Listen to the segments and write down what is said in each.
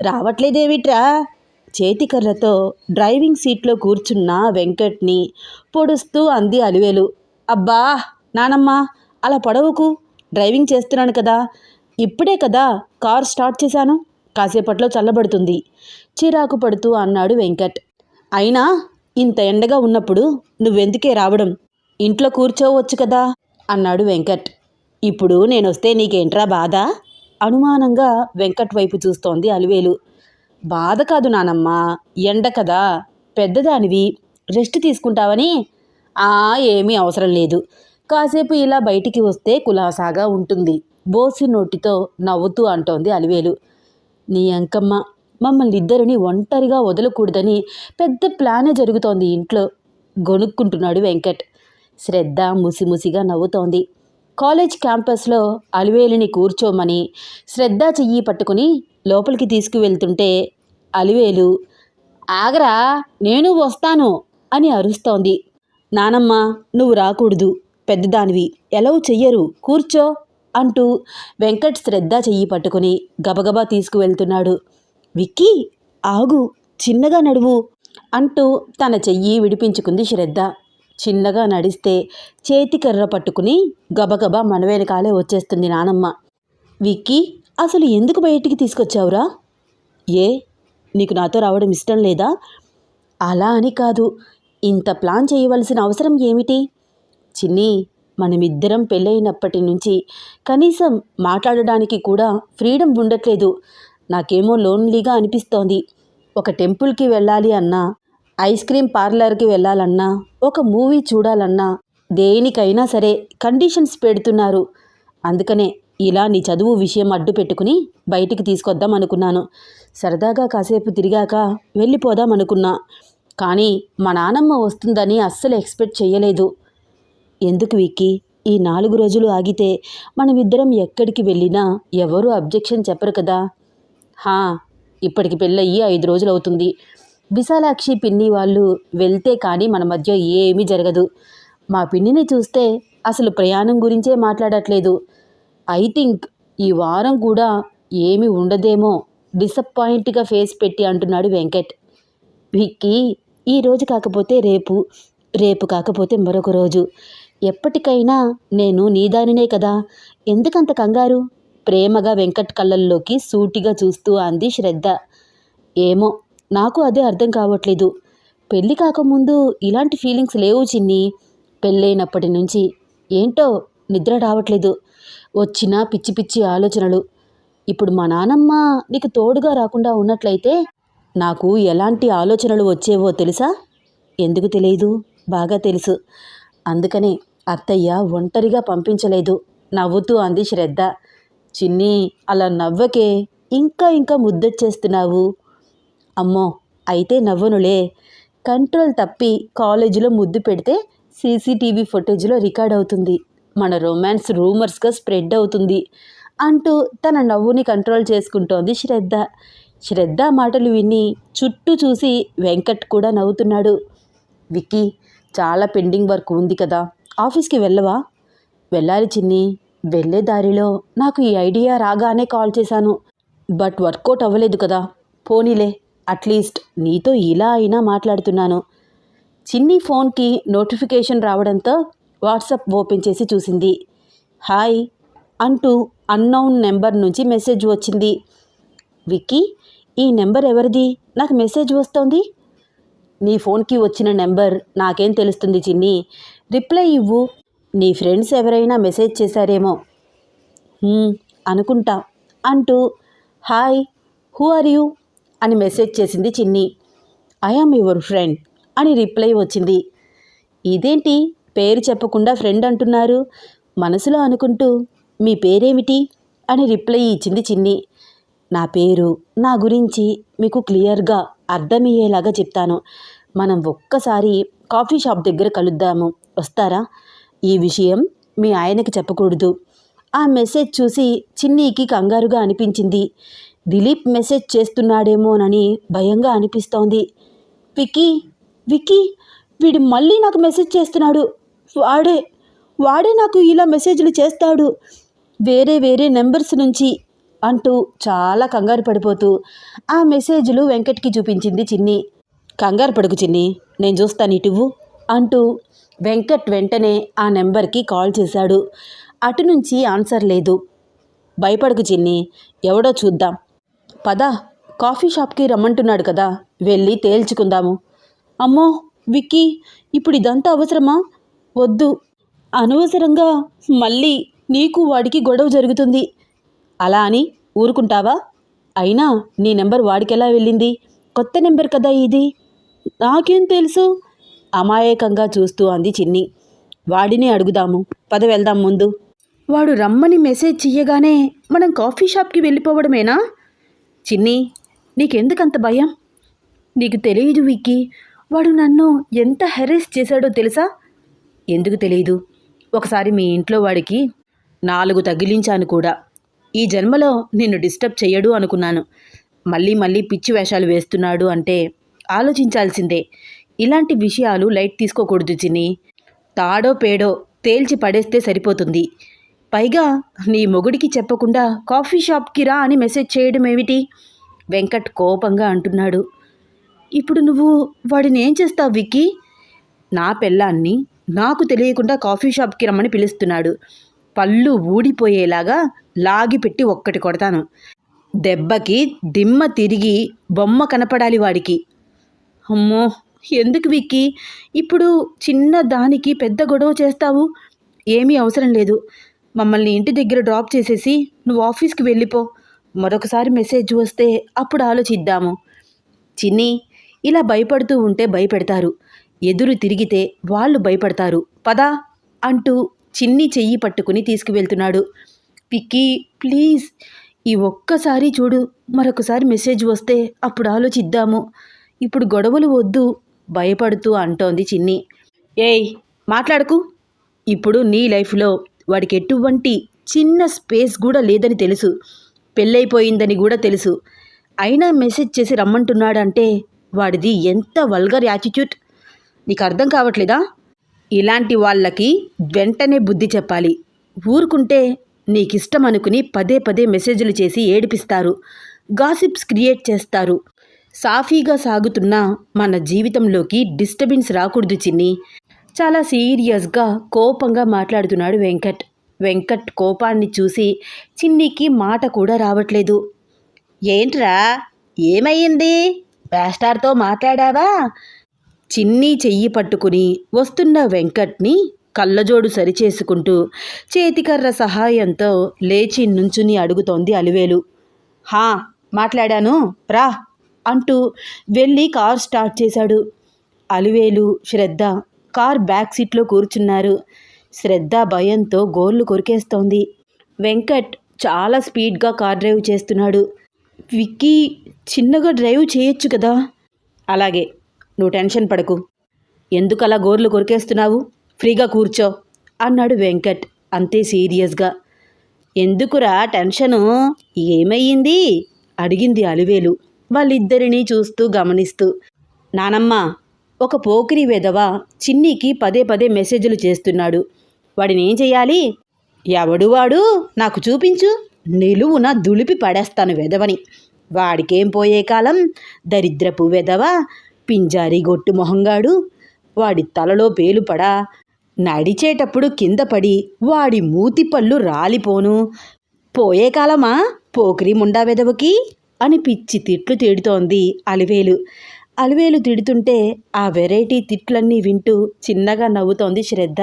రావట్లేదేమిట్రా? చేతికర్రతో driving సీట్లో కూర్చున్న వెంకట్ని పొడుస్తూ అంది అలివేలు. అబ్బా! నానమ్మ! అలా పొడవుకు? డ్రైవింగ్ చేస్తున్నాను కదా. ఇప్పుడే కదా కార్ స్టార్ట్ చేశాను. కాసేపట్లో చల్లబడుతుంది. చిరాకు పడుతూ అన్నాడు వెంకట్. అయినా ఇంత ఎండగా ఉన్నప్పుడు నువ్వెందుకే రావడం? ఇంట్లో కూర్చోవచ్చు కదా అన్నాడు వెంకట్. ఇప్పుడు నేనొస్తే నీకేంట్రా బాధ? అనుమానంగా వెంకట్ వైపు చూస్తోంది అలివేలు. బాధ కాదు నానమ్మ ఎండ కదా పెద్దదానివి రెస్ట్ తీసుకుంటావని? ఆ ఏమీ అవసరం లేదు. కాసేపు ఇలా బయటికి వస్తే కులాసాగా ఉంటుంది. బోసి నోటితో నవ్వుతూ అంటోంది అలివేలు. నీ అంకమ్మ మమ్మల్ని ఇద్దరిని ఒంటరిగా వదలకూడదని పెద్ద ప్లానే జరుగుతోంది ఇంట్లో గొనుక్కుంటున్నాడు వెంకట్. శ్రద్ధ ముసిముసిగా నవ్వుతోంది. కాలేజ్ క్యాంపస్లో అలివేలుని కూర్చోమని శ్రద్ధ చెయ్యి పట్టుకుని లోపలికి తీసుకువెళ్తుంటే అలివేలు ఆగరా నేను వస్తాను అని అరుస్తోంది. నానమ్మ నువ్వు రాకూడదు పెద్దదానివి ఎలా చెయ్యరు కూర్చో అంటూ వెంకట్ శ్రద్ధ చెయ్యి పట్టుకుని గబగబా తీసుకువెళ్తున్నాడు. విక్కీ ఆగు చిన్నగా నడువు అంటూ తన చెయ్యి విడిపించుకుంది శ్రద్ధ. చిన్నగా నడిస్తే చేతికర్ర పట్టుకుని గబగబా మన వెనకాలే వచ్చేస్తుంది నానమ్మ. విక్కీ అసలు ఎందుకు బయటికి తీసుకొచ్చావురా? ఏ నీకు నాతో రావడం ఇష్టం లేదా? అలా అని కాదు. ఇంత ప్లాన్ చేయవలసిన అవసరం ఏమిటి? చిన్ని మనమిద్దరం పెళ్ళైనప్పటి నుంచి కనీసం మాట్లాడడానికి కూడా ఫ్రీడమ్ ఉండట్లేదు. నాకేమో లోన్లీగా అనిపిస్తోంది. ఒక టెంపుల్కి వెళ్ళాలి అన్నా ఐస్ క్రీమ్ పార్లర్కి వెళ్ళాలన్నా ఒక మూవీ చూడాలన్నా దేనికైనా సరే కండిషన్స్ పెడుతున్నారు. అందుకనే ఇలా నీ చదువు విషయం అడ్డు పెట్టుకుని బయటికి తీసుకొద్దాం అనుకున్నాను. సరదాగా కాసేపు తిరిగాక వెళ్ళిపోదాం అనుకున్నా. కానీ మా నానమ్మ వస్తుందని అస్సలు ఎక్స్పెక్ట్ చేయలేదు ఎందుకు విక్కి? ఈ నాలుగు రోజులు ఆగితే మనమిద్దరం ఎక్కడికి వెళ్ళినా ఎవరూ అబ్జెక్షన్ చెప్పరు కదా. హా ఇప్పటికి పెళ్ళయ్యి ఐదు రోజులు అవుతుంది విశాలాక్షి పిన్ని వాళ్ళు వెళ్తే కానీ మన మధ్య ఏమీ జరగదు. మా పిన్నిని చూస్తే అసలు ప్రయాణం గురించే మాట్లాడట్లేదు. ఐ థింక్ ఈ వారం కూడా ఏమి ఉండదేమో డిసప్పాయింట్గా ఫేస్ పెట్టి అంటున్నాడు వెంకట్. విక్కీ ఈ రోజు కాకపోతే రేపు రేపు కాకపోతే మరొక రోజు. ఎప్పటికైనా నేను నీదానినే కదా. ఎందుకంత కంగారు? ప్రేమగా వెంకట్ కళ్ళల్లోకి సూటిగా చూస్తూ అంది శ్రద్ధ. ఏమో నాకు అదే అర్థం కావట్లేదు. పెళ్ళి కాకముందు ఇలాంటి ఫీలింగ్స్ లేవు చిన్ని. పెళ్ళైనప్పటి నుంచి ఏంటో నిద్ర రావట్లేదు. వచ్చిన పిచ్చి పిచ్చి ఆలోచనలు. ఇప్పుడు మా నానమ్మ నీకు తోడుగా రాకుండా ఉన్నట్లయితే నాకు ఎలాంటి ఆలోచనలు వచ్చేవో తెలుసా? ఎందుకు తెలియదు? బాగా తెలుసు. అందుకనే అత్తయ్య ఒంటరిగా పంపించలేదు. నవ్వుతూ అంది శ్రద్ధ. చిన్ని అలా నవ్వకే ఇంకా ఇంకా ముద్దొచ్చేస్తున్నావు. అమ్మో అయితే నవ్వనులే. కంట్రోల్ తప్పి కాలేజీలో ముద్దు పెడితే సీసీటీవీ ఫుటేజ్లో రికార్డ్ అవుతుంది. మన రొమాన్స్ రూమర్స్గా స్ప్రెడ్ అవుతుంది అంటూ తన నవ్వుని కంట్రోల్ చేసుకుంటోంది శ్రద్ధ. శ్రద్ధ మాటలు విని చుట్టూ చూసి వెంకట్ కూడా నవ్వుతున్నాడు. విక్కీ చాలా పెండింగ్ వర్క్ ఉంది కదా ఆఫీస్కి వెళ్ళవా? వెళ్ళాలి చిన్ని. వెళ్ళే దారిలో నాకు ఈ ఐడియా రాగానే కాల్ చేశాను. బట్ వర్కౌట్ అవ్వలేదు కదా పోనీలే. అట్లీస్ట్ నీతో ఇలా అయినా మాట్లాడుతున్నాను. చిన్ని ఫోన్కి నోటిఫికేషన్ రావడంతో వాట్సాప్ ఓపెన్ చేసి చూసింది. హాయ్ అంటూ అన్నౌన్ నెంబర్ నుంచి మెసేజ్ వచ్చింది. విక్కీ ఈ నెంబర్ ఎవరిది? నాకు మెసేజ్ వస్తోంది. నీ ఫోన్కి వచ్చిన నెంబర్ నాకేం తెలుస్తుంది చిన్ని? రిప్లై ఇవ్వు. నీ ఫ్రెండ్స్ ఎవరైనా మెసేజ్ చేశారేమో. అనుకుంటా అంటూ హాయ్ హూ ఆర్ యూ? అని మెసేజ్ చేసింది చిన్ని. ఐ యువర్ ఫ్రెండ్ అని రిప్లై వచ్చింది. ఇదేంటి? పేరు చెప్పకుండా ఫ్రెండ్ అంటున్నారు. మనసులో అనుకుంటూ మీ పేరేమిటి? అని రిప్లై ఇచ్చింది చిన్ని. నా పేరు నా గురించి మీకు క్లియర్గా అర్థమయ్యేలాగా చెప్తాను. మనం ఒక్కసారి కాఫీ షాప్ దగ్గర కలుద్దాము. వస్తారా? ఈ విషయం మీ ఆయనకి చెప్పకూడదు. ఆ మెసేజ్ చూసి చిన్నీకి కంగారుగా అనిపించింది. దిలీప్ మెసేజ్ చేస్తున్నాడేమోనని భయంగా అనిపిస్తోంది. విక్కీ విక్కీ వీడు మళ్ళీ నాకు మెసేజ్ చేస్తున్నాడు. వాడే వాడే నాకు ఇలా మెసేజ్లు చేస్తాడు. వేరే వేరే నెంబర్స్ నుంచి అంటూ చాలా కంగారు పడిపోతూ ఆ మెసేజ్లు వెంకట్కి చూపించింది చిన్ని. కంగారు పడుకు చిన్ని నేను చూస్తాను ఇటువు అంటూ వెంకట్ వెంటనే ఆ నెంబర్కి కాల్ చేశాడు. అటు నుంచి ఆన్సర్ లేదు. భయపడకు చిన్ని ఎవడో చూద్దాం. పద కాఫీ షాప్కి రమ్మంటున్నాడు కదా వెళ్ళి తేల్చుకుందాము. అమ్మో విక్కీ ఇప్పుడు ఇదంతా అవసరమా? వద్దు. అనవసరంగా మళ్ళీ నీకు వాడికి గొడవ జరుగుతుంది. అలా అని ఊరుకుంటావా? అయినా నీ నెంబర్ వాడికెలా వెళ్ళింది? కొత్త నెంబర్ కదా ఇది. నాకేం తెలుసు? అమాయకంగా చూస్తూ అంది చిన్ని. వాడిని అడుగుదాము. పద వెళ్దాం ముందు. వాడు రమ్మని మెసేజ్ చెయ్యగానే మనం కాఫీ షాప్కి వెళ్ళిపోవడమేనా? చిన్ని నీకెందుకంత భయం? నీకు తెలియదు విక్కీ వాడు నన్ను ఎంత హెరేస్ చేశాడో తెలుసా? ఎందుకు తెలియదు ఒకసారి మీ ఇంట్లో వాడికి నాలుగు తగిలించాను కూడా. ఈ జన్మలో నిన్ను డిస్టర్బ్ చేయడు అనుకున్నాను. మళ్ళీ మళ్ళీ పిచ్చి వేషాలు వేస్తున్నాడు అంటే ఆలోచించాల్సిందే. ఇలాంటి విషయాలు లైట్ తీసుకోకూడదు చిన్ని. తాడో పేడో తేల్చి పడేస్తే సరిపోతుంది. పైగా నీ మొగుడికి చెప్పకుండా కాఫీ షాప్కి రా అని మెసేజ్ చేయడం ఏమిటి? వెంకట్ కోపంగా అంటున్నాడు. ఇప్పుడు నువ్వు వాడిని ఏం చేస్తావు విక్కీ? నా పెళ్ళాన్ని నాకు తెలియకుండా కాఫీ షాప్కి రమ్మని పిలుస్తున్నాడు. పళ్ళు ఊడిపోయేలాగా లాగిపెట్టి ఒక్కటి కొడతాను. దెబ్బకి దిమ్మ తిరిగి బొమ్మ కనపడాలి వాడికి. అమ్మో! ఎందుకు విక్కీ? ఇప్పుడు చిన్న దానికి పెద్ద గొడవ చేస్తావు? ఏమీ అవసరం లేదు. మమ్మల్ని ఇంటి దగ్గర డ్రాప్ చేసేసి నువ్వు ఆఫీస్కి వెళ్ళిపో. మరొకసారి మెసేజ్ వస్తే అప్పుడు ఆలోచిద్దాము. చిన్ని ఇలా భయపడుతూ ఉంటే భయపెడతారు. ఎదురు తిరిగితే వాళ్ళు భయపడతారు. పదా అంటూ చిన్ని చెయ్యి పట్టుకుని తీసుకువెళ్తున్నాడు. పిక్కీ ప్లీజ్ ఈ ఒక్కసారి చూడు. మరొకసారి మెసేజ్ వస్తే అప్పుడు ఆలోచిద్దాము. ఇప్పుడు గొడవలు వద్దు భయపడుతూ అంటోంది చిన్ని. ఏయ్ మాట్లాడకు. ఇప్పుడు నీ లైఫ్లో వాడికి ఎటువంటి చిన్న స్పేస్ కూడా లేదని తెలుసు. పెళ్ళైపోయిందని కూడా తెలుసు. అయినా మెసేజ్ చేసి రమ్మంటున్నాడంటే వాడిది ఎంత వల్గర్ యాటిట్యూడ్? నీకు అర్థం కావట్లేదా? ఇలాంటి వాళ్ళకి వెంటనే బుద్ధి చెప్పాలి. ఊరుకుంటే నీకిష్టం అనుకుని పదే పదే మెసేజ్లు చేసి ఏడిపిస్తారు. గాసిప్స్ క్రియేట్ చేస్తారు. సాఫీగా సాగుతున్న మన జీవితంలోకి డిస్టర్బెన్స్ రాకూడదు చిన్ని. చాలా సీరియస్గా కోపంగా మాట్లాడుతున్నాడు వెంకట్. వెంకట్ కోపాన్ని చూసి చిన్నికి మాట కూడా రావట్లేదు. ఏంట్రా ఏమయ్యింది వేస్టార్తో మాట్లాడావా? చిన్ని చెయ్యి పట్టుకుని వస్తున్న వెంకట్ని కళ్ళజోడు సరిచేసుకుంటూ చేతికర్ర సహాయంతో లేచి నుంచుని అడుగుతోంది అలివేలు. హా మాట్లాడాను? రా! అంటూ వెళ్ళి కార్ స్టార్ట్ చేశాడు. అలివేలు శ్రద్ధ కార్ బ్యాక్ సీట్లో కూర్చున్నారు. శ్రద్ధ భయంతో గోర్లు కొరికేస్తోంది. వెంకట్ చాలా స్పీడ్గా కార్ డ్రైవ్ చేస్తున్నాడు. విక్కీ చిన్నగా డ్రైవ్ చేయొచ్చు కదా? అలాగే నువ్వు టెన్షన్ పడకు. ఎందుకలా గోర్లు కొరికేస్తున్నావు? ఫ్రీగా కూర్చో అన్నాడు వెంకట్ అంతే సీరియస్గా. ఎందుకురా టెన్షను? ఏమయ్యింది? అడిగింది అలివేలు. వాళ్ళిద్దరినీ చూస్తూ గమనిస్తూ. నానమ్మ ఒక పోకిరి వెధవ చిన్నికి పదే పదే మెసేజ్లు చేస్తున్నాడు. వాడిని ఏం ఎవడు వాడు? నాకు చూపించు. నిలువున దులిపి పడేస్తాను వెధవని. వాడికేం పోయే కాలం? దరిద్రపు వెధవ పింజారి గొట్టు మొహంగాడు. వాడి తలలో పేలుపడా. నడిచేటప్పుడు కింద పడి వాడి మూతి పళ్ళు రాలిపోను. పోయే కాలమా? పోకిరి ముండా వెదవకి అని పిచ్చి తిట్లు తేడుతోంది అలివేలు. అలివేలు తిడుతుంటే ఆ వెరైటీ తిట్లన్నీ వింటూ చిన్నగా నవ్వుతోంది శ్రద్ధ.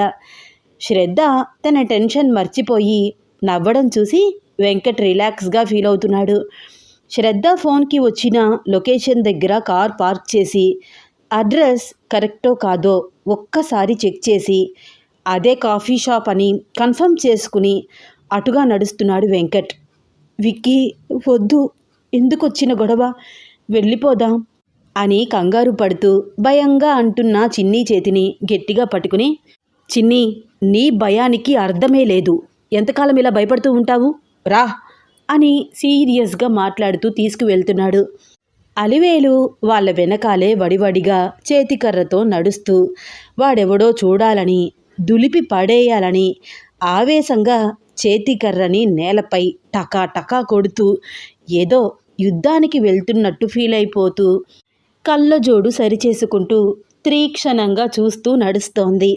శ్రద్ధ తన టెన్షన్ మర్చిపోయి నవ్వడం చూసి వెంకట్ రిలాక్స్గా ఫీల్ అవుతున్నాడు. శ్రద్ధ ఫోన్కి వచ్చిన లొకేషన్ దగ్గర కార్ పార్క్ చేసి అడ్రస్ కరెక్టో కాదో ఒక్కసారి చెక్ చేసి అదే కాఫీ షాప్ అని కన్ఫర్మ్ చేసుకుని అటుగా నడుస్తున్నాడు వెంకట్. విక్కీ వద్దు ఎందుకు వచ్చిన గొడవ? వెళ్ళిపోదాం. అని కంగారు పడుతూ భయంగా అంటున్న చిన్ని చేతిని గట్టిగా పట్టుకుని చిన్ని నీ భయానికి అర్థమే లేదు. ఎంతకాలం ఇలా భయపడుతూ ఉంటావు? రా అని సీరియస్గా మాట్లాడుతూ తీసుకువెళ్తున్నాడు. అలివేలు వాళ్ళ వెనకాలే వడివడిగా చేతికర్రతో నడుస్తూ వాడెవడో చూడాలని దులిపి పడేయాలని ఆవేశంగా చేతికర్రని నేలపై టకా టకా కొడుతూ ఏదో యుద్ధానికి వెళ్తున్నట్టు ఫీల్ అయిపోతూ కళ్ళజోడు సరిచేసుకుంటూ తీక్షణంగా చూస్తూ నడుస్తోంది.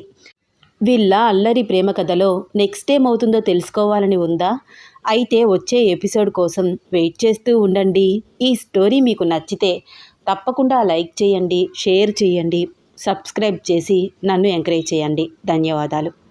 వీళ్ళ అల్లరి ప్రేమ కథలో నెక్స్ట్ ఏమవుతుందో తెలుసుకోవాలని ఉందా? అయితే వచ్చే ఎపిసోడ్ కోసం వెయిట్ చేస్తూ ఉండండి. ఈ స్టోరీ మీకు నచ్చితే తప్పకుండా లైక్ చేయండి షేర్ చేయండి సబ్స్క్రైబ్ చేసి నన్ను ఎంకరేజ్ చేయండి. ధన్యవాదాలు.